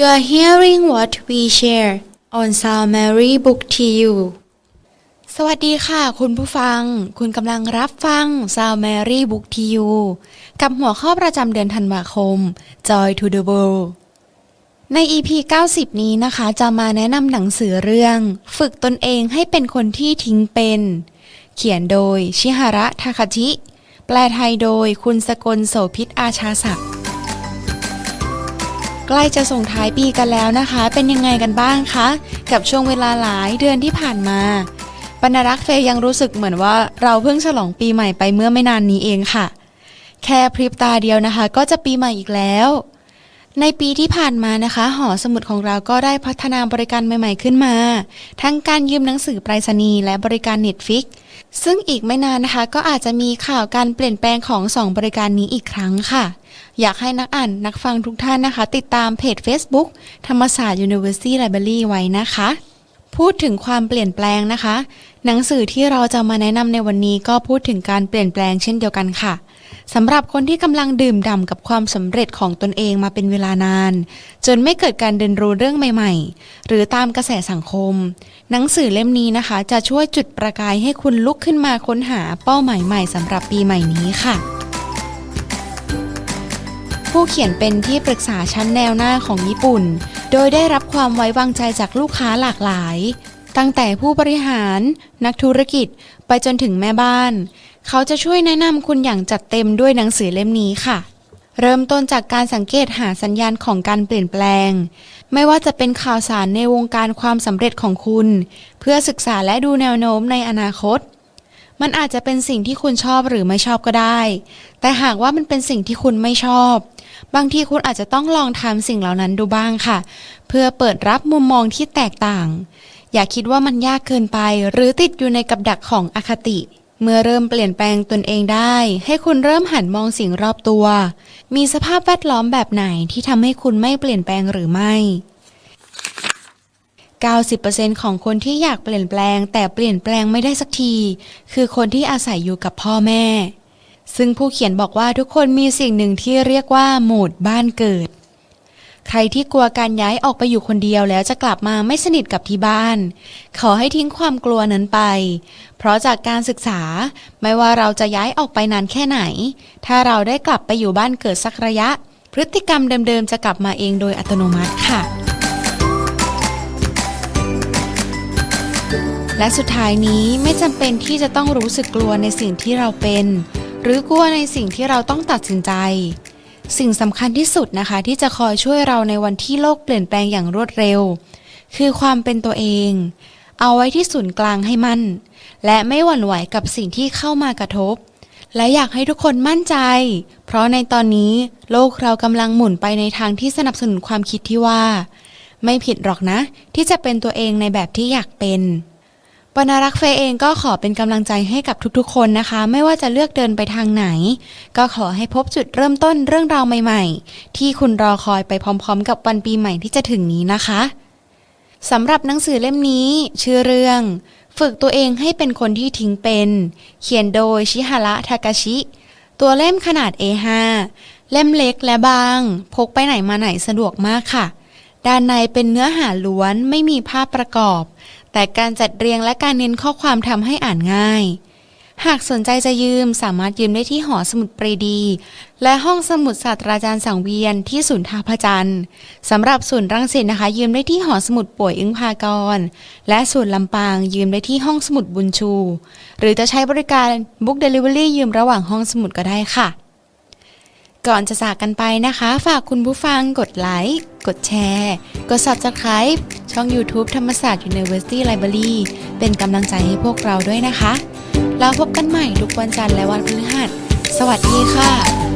You are hearing what we share on Sound Mary Book to You สวัสดีค่ะคุณผู้ฟัง คุณกำลังรับฟัง Sound Mary Book to You กับหัวข้อประจำเดือนธันวาคม Joy to the World ใน EP 90 นี้นะคะ จะมาแนะนำหนังสือเรื่อง ฝึกตนเองให้เป็นคนที่ทิ้งเป็น เขียนโดยชิฮาระทาคาชิ แปลไทยโดยคุณสกลโสพิษอาชาศักดิ์ ใกล้จะส่งท้ายปีกันแล้วนะคะ เป็นยังไงกันบ้างคะ กับช่วงเวลาหลายเดือนที่ผ่านมาบรรรักษ์เฟยยังรู้สึกเหมือนว่าเราเพิ่งฉลองปีใหม่ไปเมื่อไม่นานนี้เองค่ะ แค่พริบตาเดียวนะคะ ก็จะปีใหม่อีกแล้ว ในปีที่ผ่านมานะคะ หอสมุดของเราก็ได้พัฒนาบริการใหม่ ๆขึ้นมา ทั้งการยืมหนังสือไปรษณีย์และบริการเน็ตฟิก ซึ่งอีกไม่นานนะคะก็อาจจะมีข่าวการเปลี่ยนแปลงของสองบริการนี้อีกครั้งค่ะ อยากให้นักอ่านนักฟังทุกท่านนะคะ ติดตามเพจ Facebook ธรรมศาสตร์ University Library ไว้นะคะ พูดถึงความเปลี่ยนแปลงนะคะ หนังสือที่เราจะมาแนะนำในวันนี้ก็พูดถึงการเปลี่ยนแปลงเช่นเดียวกันค่ะ สำหรับคนที่กำลังดื่มด่ำกับความสำเร็จของตนเองมาเป็นเวลานาน จนไม่เกิดการเรียนรู้เรื่องใหม่ๆ หรือตามกระแสสังคม หนังสือเล่มนี้นะคะ จะช่วยจุดประกายให้คุณลุกขึ้นมาค้นหาเป้าหมายใหม่สำหรับปีใหม่นี้ค่ะ ผู้เขียนเป็นที่ปรึกษาชั้นแนวหน้าของญี่ปุ่น โดยได้รับความไว้วางใจจากลูกค้าหลากหลาย ตั้งแต่ผู้บริหาร นักธุรกิจ ไปจนถึงแม่บ้าน เขาจะช่วยแนะนำคุณอย่างจัดเต็มด้วยหนังสือเล่มนี้ค่ะ เริ่มต้นจากการสังเกตหาสัญญาณของการเปลี่ยนแปลง ไม่ว่าจะเป็นข่าวสารในวงการความสำเร็จของคุณ เพื่อศึกษาและดูแนวโน้มในอนาคต มันอาจจะเป็นสิ่งที่คุณชอบหรือไม่ชอบก็ได้ แต่หากว่ามันเป็นสิ่งที่คุณไม่ชอบ บางทีคุณอาจจะต้องลองทำสิ่งเหล่านั้นดูบ้างค่ะ เพื่อเปิดรับมุมมองที่แตกต่าง อย่าคิดว่ามันยากเกินไป หรือติดอยู่ในกับดักของอคติ เมื่อเริ่มเปลี่ยนแปลงตนเองได้ ให้คุณเริ่มหันมองสิ่งรอบตัว มีสภาพแวดล้อมแบบไหนที่ทำให้คุณไม่เปลี่ยนแปลงหรือไม่ 90%ของคนที่อยากเปลี่ยนแปลง แต่เปลี่ยนแปลงไม่ได้สักที คือคนที่อาศัยอยู่กับพ่อแม่ ซึ่งผู้เขียนบอกว่าทุกคนมีสิ่งหนึ่งที่เรียกว่าโหมดบ้านเกิด ใครที่กลัวการย้ายออกไปอยู่คนเดียวแล้วจะกลับมาไม่สนิทกับที่บ้าน ขอให้ทิ้งความกลัวนั้นไป เพราะจากการศึกษาไม่ว่าเราจะย้ายออกไปนานแค่ไหน ถ้าเราได้กลับไปอยู่บ้านเกิดสักระยะ พฤติกรรมเดิมๆจะกลับมาเองโดยอัตโนมัติค่ะและสุดท้ายนี้ไม่จำเป็นที่จะต้องรู้สึกกลัวในสิ่งที่เราเป็น หรือกลัวในสิ่งที่เราต้องตัดสินใจ สิ่งสำคัญที่สุดนะคะ ที่จะคอยช่วยเราในวันที่โลกเปลี่ยนแปลงอย่างรวดเร็ว คือความเป็นตัวเอง เอาไว้ที่ศูนย์กลางให้มั่น และไม่หวั่นไหวกับสิ่งที่เข้ามากระทบ และอยากให้ทุกคนมั่นใจ เพราะในตอนนี้โลกเรากำลังหมุนไปในทางที่สนับสนุนความคิดที่ว่า ไม่ผิดหรอกนะ ที่จะเป็นตัวเองในแบบที่อยากเป็น ปนรักเฟยเองก็ขอเป็นกำลังใจให้กับทุกๆ คนนะคะ ไม่ว่าจะเลือกเดินไปทางไหน ก็ขอให้พบจุดเริ่มต้นเรื่องราวใหม่ๆ ที่คุณรอคอยไปพร้อมๆ กับวันปีใหม่ที่จะถึงนี้นะคะสำหรับหนังสือเล่มนี้ ชื่อเรื่อง ฝึกตัวเองให้เป็นคนที่ทิ้งเป็น เขียนโดยชิฮาระทากาชิ ตัวเล่มขนาด A5 เล่มเล็กและบาง พกไปไหนมาไหนสะดวกมากค่ะ ด้านในเป็นเนื้อหาล้วนไม่มีภาพประกอบ แต่การจัดเรียงและการเน้นข้อความทำให้อ่านง่าย หากสนใจจะยืมสามารถยืมได้ที่หอสมุดปรีดี และห้องสมุดศาสตราจารย์สังเวียนที่ศูนย์ท่าพระจันทร์สำหรับศูนย์รังสิตนะคะ ยืมได้ที่หอสมุดป่วยอึ้งพากร และศูนย์ลำปางยืมได้ที่ห้องสมุดบุญชู หรือจะใช้บริการ Book Delivery ยืมระหว่างห้องสมุดก็ได้ค่ะ ก่อนจะจากกันไปนะคะ ฝากคุณผู้ฟังกดไลค์ กดแชร์ กด Subscribe ช่อง YouTube ธรรมศาสตร์ University Library เป็นกำลังใจให้พวกเราด้วยนะคะ แล้วพบกันใหม่ทุกวันจันทร์และวันพฤหัส สวัสดีค่ะ